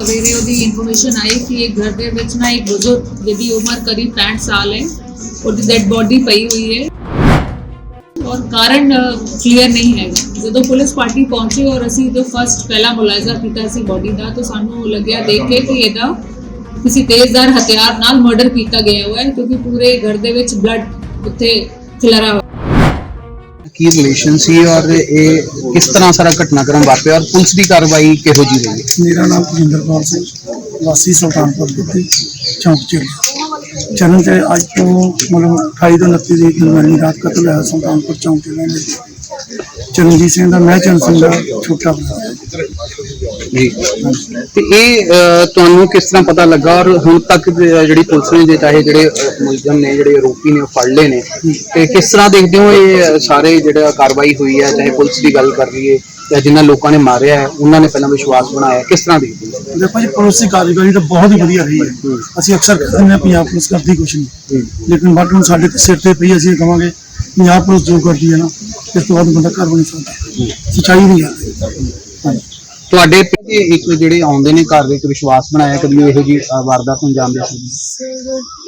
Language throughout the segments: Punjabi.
ਸਵੇਰੇ ਉਹਦੀ ਇਨਫੋਰਮੇਸ਼ਨ ਆਈ ਕਿ ਇੱਕ ਘਰ ਦੇ ਵਿੱਚ ਨਾ ਇੱਕ ਬਜ਼ੁਰਗ ਜਿਹਦੀ ਉਮਰ ਕਰੀਬ 65 ਸਾਲ ਹੈ, ਉਹਦੀ ਡੈਡ ਬੋਡੀ ਪਈ ਹੋਈ ਹੈ। ਔਰ ਕਾਰਨ ਕਲੀਅਰ ਨਹੀਂ ਹੈ ਜਦੋਂ ਪੁਲਿਸ ਪਾਰਟੀ ਪਹੁੰਚੀ ਔਰ ਅਸੀਂ ਜੋ ਫਸਟ ਪਹਿਲਾ ਮੁਲਾਜ਼ਾ ਕੀਤਾ ਸੀ ਬੋਡੀ ਦਾ, ਤਾਂ ਸਾਨੂੰ ਲੱਗਿਆ ਦੇਖ ਕੇ ਕਿ ਇਹਦਾ ਕਿਸੇ ਤੇਜ਼ਦਾਰ ਹਥਿਆਰ ਨਾਲ ਮਰਡਰ ਕੀਤਾ ਗਿਆ ਹੋਇਆ ਹੈ, ਕਿਉਂਕਿ ਪੂਰੇ ਘਰ ਦੇ ਵਿੱਚ ਬਲੱਡ ਉੱਥੇ ਖਿਲਰਾ ਹੋਇਆ ਕੀ ਰਿਲੇਸ਼ਨ ਸੀ ਔਰ ਇਹ ਕਿਸ ਤਰ੍ਹਾਂ ਸਾਰਾ ਘਟਨਾਕ੍ਰਮ ਵਾਪਰਿਆ ਔਰ ਪੁਲਿਸ ਦੀ ਕਾਰਵਾਈ ਕਿਹੋ ਜੀ ਰਹੀ? ਮੇਰਾ ਨਾਮ ਭਜਿੰਦਰਪਾਲ ਸਿੰਘ, ਵਾਸੀ ਸੁਲਤਾਨਪੁਰ ਦਿੱਤੀ ਚੌਂਕ ਚ। ਚਰਨ ਤੇ ਅੱਜ ਤੋਂ ਮਤਲਬ 28 ਤੋਂ 29 ਦੀ ਦਰਮਿਆਨੀ ਰਾਤ ਕਤਲ ਹੋਇਆ ਸੁਲਤਾਨਪੁਰ ਚੌਂਕ ਦੇ ਰਹਿਣ ਚਰਨਜੀਤ ਸਿੰਘ ਦਾ, ਮੈਂ ਚਰਨ ਸਿੰਘ ਦਾ ਛੋਟਾ ਭਰਾ। ਜੀ। ਤੇ ਇਹ ਅਹ, ਤੁਹਾਨੂੰ ਕਿਸ ਤਰ੍ਹਾਂ ਪਤਾ ਲੱਗਾ? ਔਰ ਹੁਣ ਤੱਕ ਦੇ ਜਿਹੜੀ ਪੁਲਿਸ ਨੇ ਜੇ ਚਾਹੇ ਜਿਹੜੇ ਅਹ, ਮੁਲਜ਼ਮ ਨੇ ਜਿਹੜੇ ਆਰੋਪੀ ਨੇ ਉਹ ਫੜ ਲਏ ਨੇ। ਤੇ ਕਿਸ ਤਰ੍ਹਾਂ ਦੇਖਦੇ ਹੋ ਇਹ ਅਹ, ਸਾਰੇ ਜਿਹੜਾ ਕਾਰਵਾਈ ਹੋਈ ਹੈ? ਚਾਹੇ ਪੁਲਿਸ ਦੀ ਗੱਲ ਕਰ ਲਈਏ ਜਾਂ ਜਿਨ੍ਹਾਂ ਲੋਕਾਂ ਨੇ ਮਾਰਿਆ ਹੈ ਉਹਨਾਂ ਨੇ ਪਹਿਲਾਂ ਵਿਸ਼ਵਾਸ ਬਣਾਇਆ ਕਿਸ ਤਰ੍ਹਾਂ ਦੇਖਦੇ ਹੋ? ਦੇਖੋ ਜੀ ਪੁਲਿਸ ਦੀ ਕਾਰਜਕਾਰੀ ਤਾਂ ਬਹੁਤ ਹੀ ਵਧੀਆ ਰਹੀ ਹੈ। ਅਸੀਂ ਅਕਸਰ ਕਹਿੰਦੇ ਹਾਂ ਪੰਜਾਬ ਪੁਲਿਸ ਕਰਦੀ ਕੁਛ ਨਹੀਂ। ਲੇਕਿਨ ਬਟ ਹੁਣ ਸਾਡੇ ਸਿਰ ਤੇ ਪਈ ਅਸੀਂ ਕਵਾਂਗੇ ਪੰਜਾਬ ਪੁਲਿਸ ਜੋ ਕਰਦੀ ਹੈ ਨਾ ਇਸ ਤੋਂ ਬਾਅਦ ਬੰਦਾ ਘਰ ਬਣੀ ਸਕਦਾ। ਸੱਚਾਈ ਨਹੀਂ ਹੈ। ਹਾਂਜੀ ਤੁਹਾਡੇ ਪਿੱਛੇ ਇੱਕ ਜਿਹੜੇ ਆਉਂਦੇ ਨੇ ਘਰ ਦੇ ਇੱਕ ਵਿਸ਼ਵਾਸ ਬਣਾਇਆ ਕਦੀ ਇਹੋ ਜੀ ਅਹ, ਵਾਰਦਾਤ ਨੂੰ ਅੰਜਾਮ ਦੇ ਸਕਦੇ ਸਰ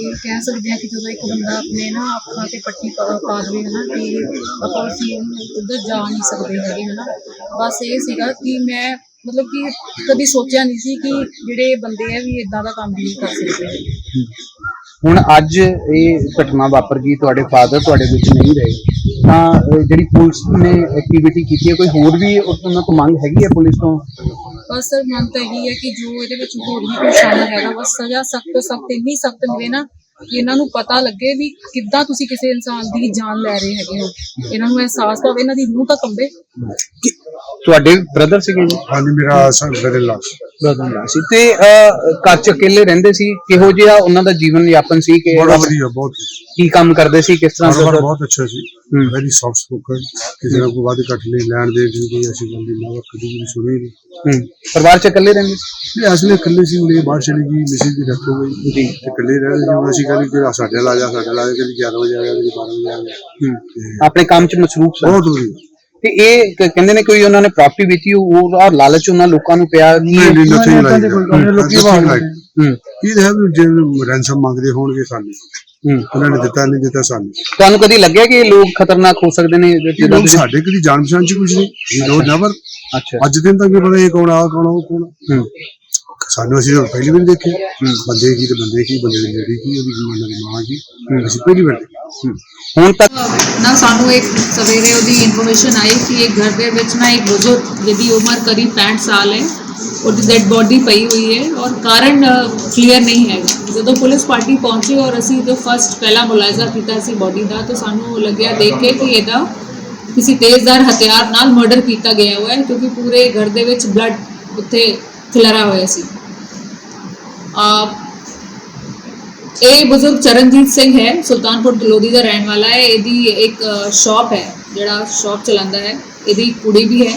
ਇਹ ਕਹਿ ਸਕਦੇ ਹਾਂ ਕਿ ਜਦੋਂ ਇੱਕ ਬੰਦਾ ਆਪਣੇ ਨਾ ਅੱਖਾਂ ਤੇ ਪੱਟੀ ਪਾ ਪਾ ਹਨਾ ਕਿ ਆਪਾਂ ਅਸੀਂ ਉਧਰ ਜਾ ਨਹੀਂ ਸਕਦੇ ਹੈਗੇ ਹਨਾ। ਬਸ ਇਹ ਸੀਗਾ ਕਿ ਮੈਂ ਮਤਲਬ ਕਿ ਕਦੀ ਸੋਚਿਆ ਨਹੀਂ ਸੀ ਕਿ ਜਿਹੜੇ ਬੰਦੇ ਆ ਵੀ ਇਦਾਂ ਦਾ ਕੰਮ ਵੀ ਕਰ ਸਕਦੇ। ਆ ਹੁਣ ਅੱਜ ਇਹ ਘਟਨਾ ਵਾਪਰ ਗਈ ਤੁਹਾਡੇ ਫਾਦਰ ਤੁਹਾਡੇ ਵਿੱਚ ਨਹੀਂ ਰਹੇ। ਤਾਂ ਜਿਹੜੀ ਪੁਲਿਸ ਨੇ ਐਕਟੀਵਿਟੀ ਕੀਤੀ ਹੈ ਕੋਈ ਹੋਰ ਵੀ ਉਹ- ਉਹਨਾਂ ਤੋਂ ਮੰਗ ਹੈਗੀ ਹੈ ਪੁਲਿਸ ਤੋਂ? ਬਸ ਸਰ ਮੰਨ ਤਾਂ ਇਹੀ ਹੈ ਕਿ ਜੋ ਇਹਦੇ ਵਿੱਚ ਹੋਰ ਵੀ ਕੋਈ ਸ਼ਾਮਲ ਹੈਗਾ ਬਸ ਸਜ਼ਾ ਸਖਤ ਤੋਂ ਸਖਤ ਇੰਨੀ ਸਖਤ ਮਿਲੇ ਨਾ ਕਿ ਇਹਨਾਂ ਨੂੰ ਪਤਾ ਲੱਗੇ ਵੀ ਕਿੱਦਾਂ ਤੁਸੀਂ ਕਿਸੇ ਇਨਸਾਨ ਦੀ ਜਾਨ ਲੈ ਰਹੇ ਹੈਗੇ ਹੋ। ਇਹਨਾਂ ਨੂੰ ਅਹਿਸਾਸ ਹੋਵੇ ਇਹਨਾਂ ਦੀ ਰੂਹ ਤਾਂ ਕੰਬੇ। ਤੁਹਾਡੇ ਬ੍ਰਦਰ ਸੀਗੇ ਜੀ? ਹਾਂਜੀ ਮੇਰਾ ਸਰ ਬਦਲ ਲਾ ਬ੍ਰਦਰ ਸੀ। ਤੇ ਅਹ, ਘਰ ਚ ਇਕੱਲੇ ਰਹਿੰਦੇ ਸੀ? ਕਿਹੋ ਜਿਹਾ ਉਹਨਾਂ ਦਾ ਜੀਵਨ ਯਾਪਨ ਸੀ ਕਿ ਬੜਾ ਵਧੀਆ ਬਹੁਤ ਕੀ ਕੰਮ ਕਰਦੇ ਸੀ ਕਿਸ ਤਰ੍ਹਾਂ ਕਾਰੋਬਾਰ ਦਾ ਬਹੁਤ ਅੱਛਾ ਸੀ। ਹੂੰ। ਵੈਰੀ ਸੌਫਟ ਸਪੋਕਨ ਕਿਸੇ ਨਾਲ ਕੋਈ ਵਾਅਦੇ ਕੱਟ ਨਹੀਂ ਲੈਣ ਦੇ ਦੀ ਕੋਈ ਐਸੀ ਗੱਲ ਨਹੀਂ ਨਾ ਕਦੀ ਵੀ ਸੁਣੀ ਨਹੀਂ। ਹੂੰ। ਪਰਿਵਾਰ ਚ ਇਕੱਲੇ ਰਹਿੰਦੇ ਸੀ? ਇਹ ਅਸਲੇ ਇਕੱਲੇ ਸੀ ਉਹਨੇ ਬਾਹਰ ਚਲੀ ਗਈ ਮਿਸਿਸ ਦੀ ਡੈਥ ਹੋ ਗਈ। ਜੀ। ਤੇ ਇਕੱਲੇ ਰਹਿ ਹੁਣ ਅਸੀਂ ਕਹਿੰਦੇ ਕਿ ਸਾਡੇ ਲਾ ਜਾ ਸਾਡੇ ਲਾ ਜਾ ਕਦੀ 11 ਵਜੇ ਆ ਗਿਆ ਕਦੀ 12 ਵਜੇ ਆ ਗਿਆ। ਹੂੰ। ਆਪਣੇ ਕੰਮ ਚ ਮਸਰੂਫ ਸਨ। ਬਹੁਤ ਵਧੀਆ ਤੇ ਇਹ ਕ- ਕਹਿੰਦੇ ਨੇ ਕੋਈ ਉਹਨਾਂ ਨੇ ਪ੍ਰਾਪਰਟੀ ਵੇਚੀ ਉਹ ਔਰ ਲਾਲਚ ਉਹਨਾਂ ਲੋਕਾਂ ਨੂੰ ਪਿਆ ਕਿ ਨਹੀਂ ਨਹੀਂ ਗੱਲ ਨਹੀਂ, ਲੋਕੀ ਭਾਗ ਹੂੰ। ਇਹ ਹੈ ਵੀ ਜੇ ਰੈਂਸਮ ਮੰਗਦੇ ਹੋਣਗੇ ਸਾਨੂੰ। ਹੂੰ ਉਹਨਾਂ ਨੇ ਦਿੱਤਾ ਨਹੀਂ ਦਿੱਤਾ ਸਾਨੂੰ। ਤੁਹਾਨੂੰ ਕਦੀ ਲੱਗਿਆ ਕਿ ਇਹ ਲੋਕ ਖਤਰਨਾਕ ਹੋ ਸਕਦੇ ਨੇ? ਇਹ ਜਦੋਂ ਲੋਕ ਤੁਸੀਂ ਸਾਡੇ ਕਦੀ ਜਾਣ ਪਛਾਣ ਚ ਕੁਝ ਨਹੀਂ। ਨੋ ਨੈਵਰ ਅੱਛਾ। ਅੱਜ ਦਿਨ ਤੱਕ ਵੀ ਪਤਾ ਇਹ ਕੌਣ ਆ ਕੌਣ ਉਹ ਕੌਣ। ਹੂੰ। ਸਾਨੂੰ ਅਸੀਂ ਤਾਂ ਪਹਿਲੀ ਵਾਰ ਦੇਖੇ। ਬੰਦੇ ਕੀ ਤੇ ਬੰਦੇ ਕੀ ਬੰਦੇ ਦੀ ਲੇਡੀ ਕੀ ਉਹਦੀ ਉਹਨਾਂ ਦੀ ਮਾਂ ਕੀ। ਅਸੀਂ ਪਹਿਲੀ ਵਾਰ। ਹੁਣ ਤੱਕ ਨਾ ਸਾਨੂੰ ਇੱਕ ਸਵੇਰੇ ਉਹਦੀ ਇਨਫੋਰਮੇਸ਼ਨ ਆਈ ਕਿ ਇੱਕ ਘਰ ਦੇ ਵਿੱਚ ਨਾ ਇੱਕ ਬਜ਼ੁਰਗ ਜਿਹਦੀ ਉਮਰ ਕਰੀਬ 65 ਸਾਲ ਹੈ। ਉਹਦੀ ਡੈਡ ਬੋਡੀ ਪਈ ਹੋਈ ਹੈ ਔਰ ਕਾਰਨ ਕਲੀਅਰ ਨਹੀਂ ਹੈ। ਜਦੋਂ ਪੁਲਿਸ ਪਾਰਟੀ ਪਹੁੰਚੀ ਔਰ ਅਸੀਂ ਜੋ ਫਸਟ ਪਹਿਲਾ ਮੁਲਾਜ਼ਾ ਕੀਤਾ ਸੀ ਬੋਡੀ ਦਾ, ਤਾਂ ਸਾਨੂੰ ਲੱਗਿਆ ਦੇਖ ਕੇ ਕਿ ਇਹਦਾ ਕਿਸੇ ਤੇਜ਼ਦਾਰ ਹਥਿਆਰ ਨਾਲ ਮਰਡਰ ਕੀਤਾ ਗਿਆ ਹੋਇਆ ਹੈ, ਕਿਉਂਕਿ ਪੂਰੇ ਘਰ ਦੇ ਵਿੱਚ ਬਲੱਡ ਉੱਥੇ ਖਿਲਰਾ ਹੋਇਆ ਸੀ। ਆ ਇਹ ਬਜ਼ੁਰਗ ਚਰਨਜੀਤ ਸਿੰਘ ਹੈ, ਸੁਲਤਾਨਪੁਰ ਦਲੋਦੀ ਦਾ ਰਹਿਣ ਵਾਲਾ ਹੈ। ਇਹਦੀ ਇੱਕ ਸ਼ਾਪ ਹੈ, ਜਿਹੜਾ ਸ਼ਾਪ ਚਲਾਉਂਦਾ ਹੈ। ਇਹਦੀ ਕੁੜੀ ਵੀ ਹੈ,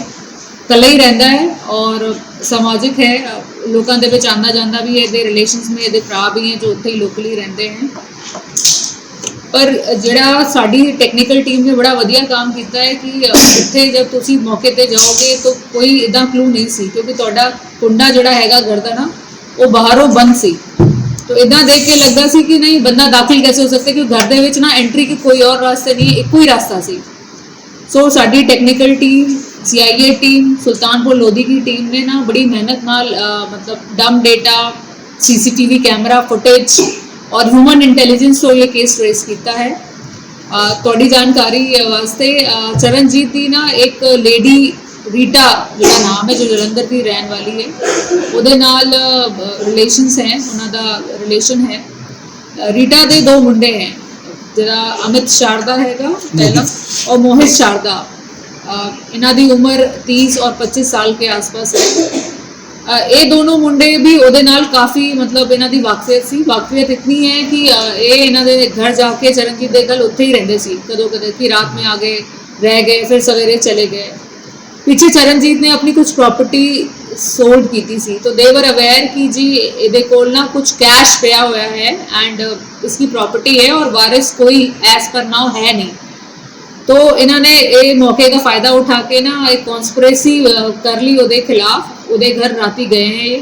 ਇਕੱਲਾ ਹੀ ਰਹਿੰਦਾ ਹੈ ਔਰ ਸਮਾਜਿਕ ਹੈ, ਲੋਕਾਂ ਦੇ ਵਿੱਚ ਆਂਦਾ ਜਾਂਦਾ ਵੀ ਹੈ, ਇਹਦੇ ਰਿਲੇਸ਼ਨਸ ਮੇ ਇਹਦੇ ਭਰਾ ਵੀ ਹੈ ਜੋ ਉੱਥੇ ਹੀ ਲੋਕਲੀ ਰਹਿੰਦੇ ਹਨ ਪਰ ਜਿਹੜਾ ਸਾਡੀ ਟੈਕਨੀਕਲ ਟੀਮ ਨੇ ਬੜਾ ਵਧੀਆ ਕੰਮ ਕੀਤਾ ਹੈ ਕਿ ਇੱਥੇ ਜਦ ਤੁਸੀਂ ਮੌਕੇ ਤੇ ਜਾਓਗੇ ਤਾਂ ਕੋਈ ਇਦਾਂ ਕਲੂ ਨਹੀਂ ਸੀ ਕਿਉਂਕਿ ਤੁਹਾਡਾ ਕੁੰਡਾ ਜਿਹੜਾ ਹੈਗਾ ਗਰਦਨਾ ਉਹ ਬਾਹਰੋਂ ਬੰਦ ਸੀ। ਤੋ ਇਦਾਂ ਦੇਖ ਕੇ ਲੱਗਦਾ ਸੀ ਕਿ ਨਹੀਂ, ਬੰਦਾ ਦਾਖਲ ਕੈਸੇ ਹੋ ਸਕਦਾ ਕਿ ਘਰ ਦੇ ਵਿੱਚ ਨਾ ਐਂਟਰੀ ਕੇ ਕੋਈ ਹੋਰ ਰਸਤੇ ਨਹੀਂ, ਇੱਕੋ ਹੀ ਰਸਤਾ ਸੀ। ਸੋ ਸਾਡੀ technical team CIA team Sultanpur Lodhi ਦੀ ਟੀਮ ਨੇ ਨਾ ਬੜੀ ਮਿਹਨਤ ਨਾਲ ਅ, ਮਤਲਬ dump data CCTV camera footage ਔਰ ਹਿਊਮਨ ਇੰਟੈਲੀਜੈਂਸ ਤੋਂ ਇਹ ਕੇਸ ਟ੍ਰੇਸ ਕੀਤਾ ਹੈ ਅ, ਤੁਹਾਡੀ ਜਾਣਕਾਰੀ ਵਾਸਤੇ ਅ, ਚਰਨਜੀਤ ਦੀ ਨਾ ਇੱਕ ਲੇਡੀ ਰੀਟਾ ਜਿਹੜਾ ਨਾਮ ਹੈ ਜੋ ਜਲੰਧਰ ਦੀ ਰਹਿਣ ਵਾਲੀ ਹੈ ਉਹਦੇ ਨਾਲ ਰਿਲੇਸ਼ਨਸ ਹੈ ਉਹਨਾਂ ਦਾ ਰਿਲੇਸ਼ਨ ਹੈ ਅ, ਰੀਟਾ ਦੇ ਦੋ ਮੁੰਡੇ ਹੈ ਜਿਹੜਾ ਅਮਿਤ ਸ਼ਾਰਦਾ ਹੈਗਾ ਪਹਿਲਾ और मोहित शारदा ਇਨ੍ਹਾਂ ਦੀ ਉਮਰ 30 ਔਰ 25 ਸਾਲ ਦੇ ਆਸ-ਪਾਸ ਹੈ ਇਹ ਦੋਨੋਂ ਮੁੰਡੇ ਵੀ ਉਹਦੇ ਨਾਲ ਕਾਫੀ ਮਤਲਬ ਇਹਨਾਂ ਦੀ ਵਾਕਫੀਅਤ ਸੀ ਵਾਕਫੀਅਤ ਇਤਨੀ ਹੈ ਕਿ ਇਹ ਇਹਨਾਂ ਦੇ ਘਰ ਜਾ ਕੇ ਚਰਨਜੀਤ ਦੇ ਘਰ ਉੱਥੇ ਹੀ ਰਹਿੰਦੇ ਸੀ ਕਦੋਂ ਕਦੇ ਕਿ ਰਾਤ ਨੂੰ ਆ ਗਏ रह गए फिर सवेरे चले गए पीछे चरणजीत ने अपनी कुछ प्रॉपर्टी सोल्ड की थी सी तो देवर अवेयर कि जी ये को ना कुछ कैश पिया हुआ है एंड इसकी प्रॉपर्टी है और वारिस कोई एज पर नाउ है नहीं तो इन्होंने ये मौके का फायदा उठा के ना एक कॉन्स्परेसी कर ली ਉਹਦੇ ਖਿਲਾਫ ਉਹਦੇ ਘਰ ਰਾਤੀ ਗਏ हैं ये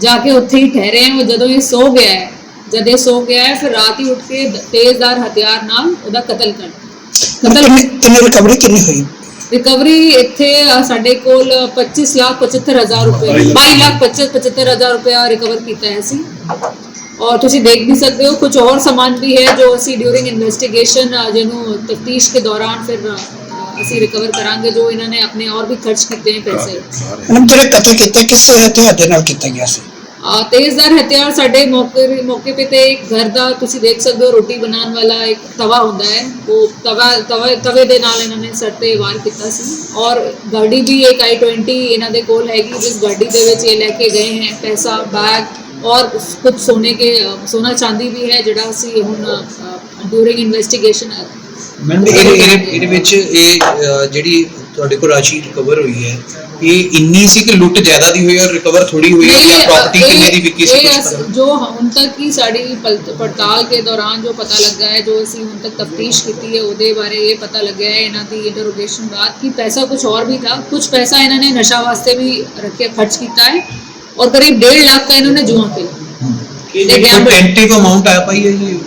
ਜਾ ਕੇ ਉੱਥੇ ਹੀ ਠਹਿਰੇ ਹੈ ਉਹ ਜਦੋਂ ਇਹ ਸੋ ਗਿਆ ਹੈ ਜਦ ਇਹ ਸੋ ਗਿਆ ਹੈ ਫਿਰ ਰਾਤ ਹੀ ਉੱਠ ਕੇ ਤੇਜ਼ਦਾਰ ਹਥਿਆਰ ਨਾਲ ਉਹਦਾ ਕਤਲ ਕਰ ਦਿੱਤਾ। ਕਤਲ ਕਿੰਨੀ ਕਿੰਨੀ ਰਿਕਵਰੀ ਕਿੰਨੀ ਹੋਈ ਰਿਕਵਰੀ ਇੱਥੇ ਅ, ਸਾਡੇ ਕੋਲ 25 ਲੱਖ 75 ਹਜ਼ਾਰ ਰੁਪਏ 22 ਲੱਖ 25 75 ਹਜ਼ਾਰ ਰੁਪਏ ਰਿਕਵਰ ਕੀਤਾ ਹੈ ਸੀ ਔਰ ਤੁਸੀਂ ਦੇਖ ਵੀ ਸਕਦੇ ਹੋ ਕੁਝ ਹੋਰ ਸਮਾਨ ਵੀ ਹੈ ਜੋ ਅਸੀਂ ਡਿਊਰਿੰਗ ਇਨਵੈਸਟੀਗੇਸ਼ਨ ਜਿਹਨੂੰ ਤਫਤੀਸ਼ ਕੇ ਦੌਰਾਨ ਫਿਰ ਅਸੀਂ ਰਿਕਵਰ ਕਰਾਂਗੇ ਜੋ ਇਹਨਾਂ ਨੇ ਆਪਣੇ ਔਰ ਵੀ ਖਰਚ ਕੀਤੇ हैं ਪੈਸੇ। ਮੈਡਮ ਜਿਹੜੇ ਕਤਲ ਕੀਤੇ ਕਿਸ ਹਥਿਆਰ ਦੇ ਨਾਲ ਕੀਤਾ ਗਿਆ ਸੀ? ਆ ਤੇਜ਼ਦਾਰ ਹਥਿਆਰ ਸਾਡੇ ਮੌਕੇ ਮੌਕੇ ਤੇ ਇੱਕ ਘਰ ਦਾ ਤੁਸੀਂ ਦੇਖ ਸਕਦੇ ਹੋ ਰੋਟੀ ਬਣਾਉਣ ਵਾਲਾ ਇੱਕ ਤਵਾ ਹੁੰਦਾ ਹੈ। ਉਹ ਤਵਾ ਤਵੇ ਤਵੇ ਦੇ ਨਾਲ ਇਹਨਾਂ ਨੇ ਸਰ ਤੇ ਵਾਰ ਕੀਤਾ ਸੀ। ਔਰ ਗਾੜੀ ਵੀ ਇੱਕ i20 ਇਹਨਾਂ ਦੇ ਕੋਲ ਹੈਗੀ ਜਿਸ ਗਾੜੀ ਦੇ ਵਿੱਚ ਇਹ ਲੈ ਕੇ ਗਏ ਹੈ ਪੈਸਾ ਬੈਗ ਔਰ ਕੁਝ ਸੋਨੇ ਕੇ ਸੋਨਾ ਚਾਂਦੀ ਵੀ ਹੈ ਜਿਹੜਾ ਅਸੀਂ ਹੁਣ ਡੂਰਿੰਗ ਇਨਵੈਸਟੀਗੇਸ਼ਨ ਇਹਦੇ ਵਿੱਚ ਇਹ ਜਿਹੜੀ ਤੁਹਾਡੇ ਕੋਲ ਰਾਸ਼ੀ ਰਿਕਵਰ ਹੋਈ ਹੈ ਇਹ ਇੰਨੀ ਸੀ ਕਿ ਲੁੱਟ ਜ਼ਿਆਦਾ ਦੀ ਹੋਈ ਔਰ ਰਿਕਵਰ ਥੋੜੀ ਹੋਈ ਜਾਂ ਪ੍ਰਾਪਰਟੀ ਕਿੰਨੇ ਦੀ ਵਿਕੀ ਸੀ ਜੋ ਹੁਣ ਤੱਕ ਹੀ ਸਾਡੀ ਪੜਤਾਲ ਦੇ ਦੌਰਾਨ ਜੋ ਪਤਾ ਲੱਗਾ ਹੈ ਜੋ ਅਸੀਂ ਹੁਣ ਤੱਕ ਤਫਤੀਸ਼ ਕੀਤੀ ਹੈ ਉਹਦੇ ਬਾਰੇ ਇਹ ਪਤਾ ਲੱਗਿਆ ਹੈ ਇਹਨਾਂ ਦੀ ਇੰਟਰੋਗੇਸ਼ਨ ਬਾਅਦ ਕਿ ਪੈਸਾ ਕੁਝ ਹੋਰ ਵੀ ਥਾ ਕੁਝ ਪੈਸਾ ਇਹਨਾਂ ਨੇ ਨਸ਼ਾ ਵਾਸਤੇ ਵੀ ਰੱਖਿਆ ਖਰਚ ਕੀਤਾ ਹੈ। और करीब डेढ़ लाख का इन्होंने जुआ खेला ਇਹ ਤੇ ਜਿਹੜੀ gamble- ਟੈਂਟੇਟਿਵ ਅਮਾਉਂਟ ਆ ਪਾਈ ਹੈ ਜੀ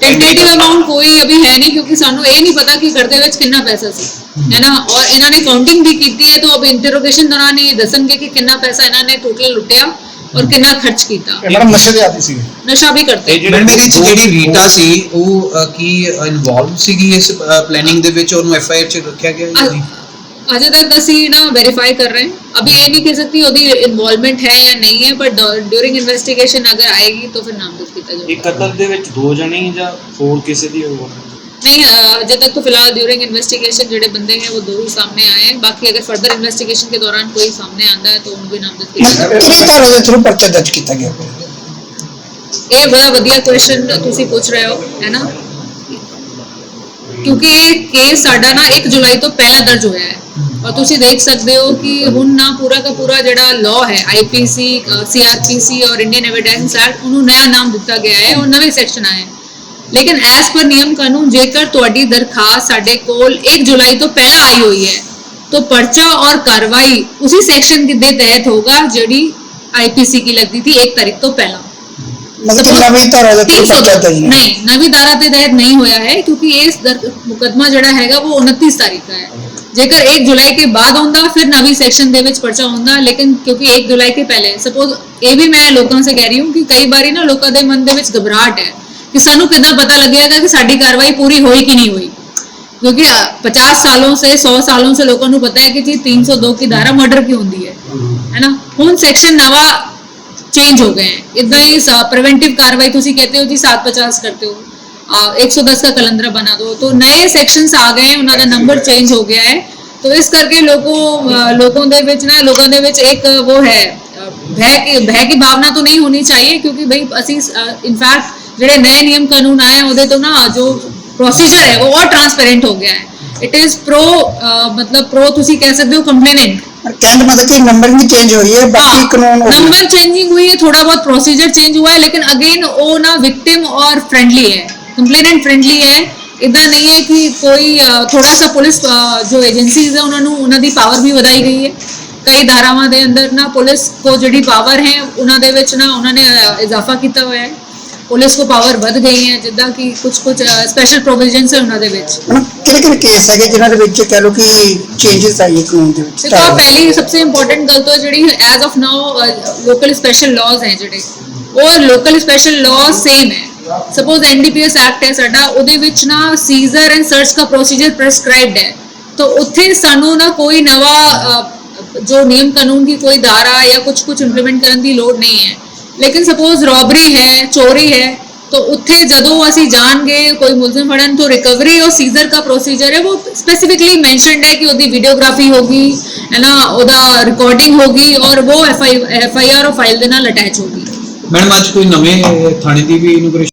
ਟੈਂਟੇਟਿਵ ਅਮਾਉਂਟ ਕੋਈ ਅਭੀ ਹੈ ਨਹੀਂ ਕਿਉਂਕਿ ਸਾਨੂੰ ਇਹ ਨਹੀਂ ਪਤਾ ਕਿ ਘਰ ਦੇ ਵਿੱਚ ਕਿੰਨਾ ਪੈਸਾ ਸੀ ਹੈ ਨਾ ਔਰ ਇਹਨਾਂ ਨੇ ਕਾਊਂਟਿੰਗ ਵੀ ਕੀਤੀ ਹੈ ਤਾਂ ਅਬ ਇੰਟਰੋਗੇਸ਼ਨ ਦੌਰਾਨ ਇਹ ਦੱਸਣਗੇ ਕਿ ਕਿੰਨਾ ਪੈਸਾ ਇਹਨਾਂ ਨੇ ਟੋਟਲ ਲੁੱਟਿਆ ਔਰ ਕਿੰਨਾ ਖਰਚ ਕੀਤਾ ਮੈਡਮ ਨਸ਼ੇ ਦੇ ਆਦੀ ਸੀ ਨਸ਼ਾ ਵੀ ਕਰਤੇ ਮੈਡਮ ਇਹਦੇ ਵਿੱਚ ਜਿਹੜੀ ਰੀਟਾ ਸੀ ਉਹ ਅਹ, ਕੀ ਇਨਵੋਲਵ ਸੀਗੀ ਇਸ ਪਲੈਨਿੰਗ ਦੇ ਵਿੱਚ ਉਹਨੂੰ ਐਫ ਆਈ ਆਰ ਚ ਰੱਖਿਆ ਗਿਆ ਜਾਂ ਨਹੀਂ ਅਜੇ ਤੱਕ ਅਸੀਂ ਨਾ ਵੈਰੀਫਾਈ ਕਰ ਰਹੇ ਹਾਂ ਅਭੀ ਇਹ ਨਹੀਂ ਕਹਿ ਸਕਤੀ ਉਹਦੀ ਇਨਵੋਲਵਮੈਂਟ ਹੈ ਜਾਂ ਨਹੀਂ ਹੈ ਪਰ ਡਿਊਰਿੰਗ ਇਨਵੈਸਟੀਗੇਸ਼ਨ ਅਗਰ ਆਏਗੀ ਤਾਂ ਫਿਰ ਨਾਮਜ਼ਦ ਕੀਤਾ ਇਹ ਜਾਏਗਾ ਕਤਲ ਦੇ ਵਿੱਚ ਦੋ ਜਣੇ ਹੀ ਜਾਂ ਹੋਰ ਕਿਸੇ ਦੀ ਹੋਰ ਨਹੀਂ ਅ, ਅਜੇ ਤੱਕ तो फिलहाल ड्यूरिंग इन्वेस्टिगेशन ਜਿਹੜੇ ਬੰਦੇ हैं वो दो ही सामने आए हैं बाकी अगर फर्दर इन्वेस्टिगेशन के दौरान कोई सामने आता है तो उनको भी नामजद किया जाएगा ਕਿਹੜੇ ਧਾਰਾ ਦੇ ਥਰੂ ਪਰਚਾ ਦਰਜ ਕੀਤਾ ਗਿਆ ਇਹ ਬੜਾ ਵਧੀਆ ਕੁਐਸਚਨ ਤੁਸੀਂ ਪੁੱਛ ਰਹੇ ਹੋ ਹੈ ਨਾ ਕਿਉਂਕਿ ਇਹ ਕੇਸ ਸਾਡਾ ਨਾ 1 ਜੁਲਾਈ ਤੋਂ ਪਹਿਲਾਂ ਦਰਜ ਹੋਇਆ ਹੈ। ਔਰ ਤੁਸੀਂ ਦੇਖ ਸਕਦੇ ਹੋ ਕਿ ਹੁਣ ਨਾ ਪੂਰਾ ਦਾ ਪੂਰਾ ਜਿਹੜਾ ਲਾਅ ਹੈ ਆਈਪੀਸੀ ਸੀਆਰਪੀਸੀ ਔਰ ਇੰਡੀਅਨ ਐਵਿਡੈਂਸ ਐਕਟ ਉਹਨੂੰ ਨਵਾਂ ਨਾਮ ਦਿੱਤਾ ਗਿਆ ਹੈ ਔਰ ਨਵੇਂ ਸੈਕਸ਼ਨ ਆਏ ਹਨ ਲੇਕਿਨ ਐਸ ਪਰ ਨਿਯਮ ਕਾਨੂੰਨ ਜੇਕਰ ਤੁਹਾਡੀ ਦਰਖਾਸਤ ਸਾਡੇ ਕੋਲ 1 ਜੁਲਾਈ ਤੋਂ ਪਹਿਲਾਂ ਆਈ ਹੋਈ ਹੈ तो पर्चा और कार्रवाई उसी सेक्शन के तहत होगा जड़ी आईपीसी की लगती थी एक तारीख तो पहला ਮਤਲਬ ਕਿ ਨਵੀਂ ਧਾਰਾ ਦੇ ਥਰੂ 300 ਪਰਚਾ ਦਰਜ ਨਹੀਂ ਨਹੀਂ ਨਵੀਂ ਧਾਰਾ ਦੇ ਤਹਿਤ ਨਹੀਂ ਹੋਇਆ ਹੈ ਕਿਉਂਕਿ ਇਸ ਦਰ- ਮੁਕੱਦਮਾ ਜਿਹੜਾ ਹੈਗਾ ਉਹ 29 ਤਾਰੀਖ ਦਾ ਹੈ ਜੇਕਰ 1 ਜੁਲਾਈ ਕੇ ਬਾਅਦ ਹੁੰਦਾ ਫਿਰ ਨਵੀਂ ਸੈਕਸ਼ਨ ਦੇ ਵਿੱਚ ਪਰਚਾ ਹੁੰਦਾ ਲੇਕਿਨ ਕਿਉਂਕਿ 1 ਜੁਲਾਈ ਕੇ ਪਹਿਲੇ ਸਪੋਜ਼ ਇਹ ਵੀ ਮੈਂ ਲੋਕਾਂ ਸੇ ਕਹਿ ਰਹੀ ਹੂੰ ਕਿ ਕਈ ਵਾਰੀ ਨਾ ਲੋਕਾਂ ਦੇ ਮਨ ਦੇ ਵਿੱਚ ਘਬਰਾਹਟ ਹੈ ਕਿ ਸਾਨੂੰ ਕਿੱਦਾਂ ਪਤਾ ਲੱਗੇਗਾ ਕਿ ਸਾਡੀ ਕਾਰਵਾਈ ਪੂਰੀ ਹੋਈ ਕਿ ਨਹੀਂ ਹੋਈ क्योंकि अ, 50 सालों से 100 सालों से लोगों को पता है कि जी 302 की धारा मर्डर की होती है है ना ਹੁਣ ਸੈਕਸ਼ਨ ਨਵਾਂ चेंज हो गए हैं। इतना ही प्रिवेंटिव कार्रवाई तो तुम कहते हो जी सात पचास करते हो। एक सौ दस का कलंदरा बना दो। तो नए सेक्शन आ गए हैं उन्होंने नंबर चेंज हो गया है। तो इस करके लोगों लोगों के बीच ना लोगों के बीच एक वो है भय की भय की भावना तो नहीं होनी चाहिए क्योंकि भाई असी इनफैक्ट जो नए नियम कानून आए हैं तो ना जो प्रोसीजर है वो और ट्रांसपेरेंट हो गया है। इट इज़ प्रो मतलब प्रो तुसी कह सकते हो कंप्लेनेंट ਪਰ ਕਹਿਣ ਦਾ ਮਤਲਬ ਕਿ ਨੰਬਰਿੰਗ ਵੀ ਚੇਂਜ ਹੋਈ ਹੈ ਬਾਕੀ ਕਾਨੂੰਨ ਹੋ नंबर चेंजिंग हुई है थोड़ा बहुत प्रोसीजर चेंज हुआ है लेकिन अगेन वो ना विक्टिम और फ्रेंडली है कंप्लेनेंट फ्रेंडली है ਇਦਾਂ ਨਹੀਂ ਹੈ ਕਿ ਕੋਈ ਅ, ਥੋੜਾ ਸਾ ਪੁਲਿਸ ਅ, ਜੋ ਏਜੰਸੀਜ਼ ਹੈ ਉਹਨਾਂ ਨੂੰ ਉਹਨਾਂ ਦੀ ਪਾਵਰ ਵੀ ਵਧਾਈ ਗਈ ਹੈ ਕਈ ਧਾਰਾਵਾਂ ਦੇ ਅੰਦਰ ਨਾ ਪੁਲਿਸ ਕੋ ਜਿਹੜੀ ਪਾਵਰ ਹੈ ਉਹਨਾਂ ਦੇ ਵਿੱਚ ਨਾ ਉਹਨਾਂ ਨੇ ਅ, ਇਜ਼ਾਫਾ ਕੀਤਾ ਹੋਇਆ ਹੈ ਪੁਲਿਸ ਕੋ ਪਾਵਰ ਵੱਧ ਗਈ ਹੈ ਜਿੱਦਾਂ ਕਿ ਕੁਝ ਕੁਝ ਸਪੈਸ਼ਲ ਪ੍ਰੋਵੀਜ਼ਨਸ ਹੈ ਉਹਨਾਂ ਦੇ ਵਿੱਚ। ਹੁਣ ਕਿਹੜੇ ਕਿਹੜੇ ਕੇਸ ਹੈਗੇ ਜਿਨ੍ਹਾਂ ਦੇ ਵਿੱਚ ਕਹਿ ਲਓ ਕਿ ਚੇਂਜਸ ਆਈ ਹੈ ਕਾਨੂੰਨ ਦੇ ਵਿੱਚ? ਦੇਖੋ ਪਹਿਲੀ ਸਭ ਤੋਂ ਇੰਪੋਰਟੈਂਟ ਗੱਲ ਤਾਂ ਜਿਹੜੀ as of now local special laws ਹੈ ਜਿਹੜੇ। ਉਹ ਲੋਕਲ ਸਪੈਸ਼ਲ ਲਾਅ ਸੇਮ ਹੈ। ਸਪੋਜ਼ ਐਨਡੀਪੀਐਸ ਐਕਟ ਹੈ ਸਾਡਾ ਉਹਦੇ ਵਿੱਚ ਨਾ ਸੀਜ਼ਰ ਐਂਡ ਸਰਚ ਦਾ ਪ੍ਰੋਸੀਜਰ ਪ੍ਰੈਸਕ੍ਰਾਈਬਡ ਹੈ। ਤਾਂ ਉੱਥੇ ਸਾਨੂੰ ਨਾ ਕੋਈ ਨਵਾਂ ਜੋ ਨਿਯਮ ਕਾਨੂੰਨ ਦੀ ਕੋਈ ਧਾਰਾ ਜਾਂ ਕੁਝ ਕੁਝ ਇੰਪਲੀਮੈਂਟ ਕਰਨ ਦੀ ਲੋੜ ਨਹੀਂ ਹੈ। ਲੇਕਿਨ ਸਪੋਜ਼ ਰੋਬਰੀ ਹੈ ਚੋਰੀ ਹੈ तो ਉੱਥੇ ਜਦੋਂ ਅਸੀਂ ਜਾਣਗੇ ਕੋਈ ਮੁਲਜ਼ਮ ਫੜਨ तो ਰਿਕਵਰੀ और सीजर का प्रोसीजर है वो स्पेसिफिकली मेंशनड है कि ਉਹਦੀ ਵੀਡੀਓਗ੍ਰਾਫੀ ਹੋਗੀ ਹੈ ਨਾ ਉਹਦਾ ਰਿਕਾਰਡਿੰਗ ਹੋਗੀ ਔਰ वो ਐਫ ਆਈ ਆਰ ਉਹ ਫਾਈਲ ਦੇ ਨਾਲ ਅਟੈਚ ਹੋਗੀ ਮੈਡਮ ਅੱਜ ਕੋਈ ਨਵੇਂ ਅਹ, ਥਾਣੇ ਦੀ ਵੀ ਇਨੋਗ੍ਰੇਸ਼ਨ